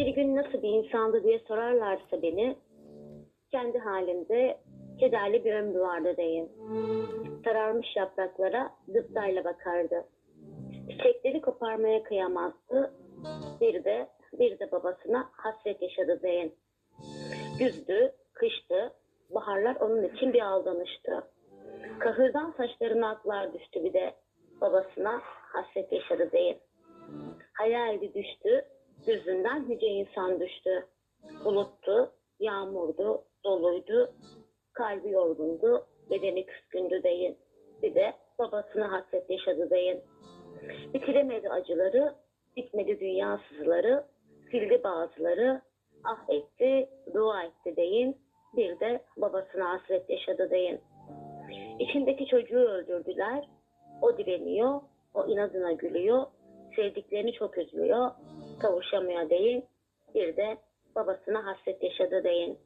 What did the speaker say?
Bir gün nasıl bir insandı diye sorarlarsa beni, kendi halinde kederli bir ömrü vardı deyin. Sararmış yapraklara gıptayla bakardı. Çiçekleri koparmaya kıyamazdı. Bir de bir de babasına hasret yaşadı deyin. Güzdü, kıştı, baharlar onun için bir aldanıştı. Kahırdan saçlarına aklar düştü bir de babasına hasret yaşadı deyin. Hayaldi düştü, gözünden nice insan düştü. Buluttu, yağmurdu, doluydu, kalbi yorgundu, bedeni küskündü deyin. Bir de babasına hasret yaşadı deyin. Bitiremedi acıları, bitmedi dünya sızıları, sildi bazıları, ah etti, dua etti deyin. Bir de babasına hasret yaşadı deyin. İçindeki çocuğu öldürdüler, o direniyor, o inadına gülüyor, sevdiklerini çok üzülüyor, kavuşamıyor deyin. Bir de babasına hasret yaşadı deyin.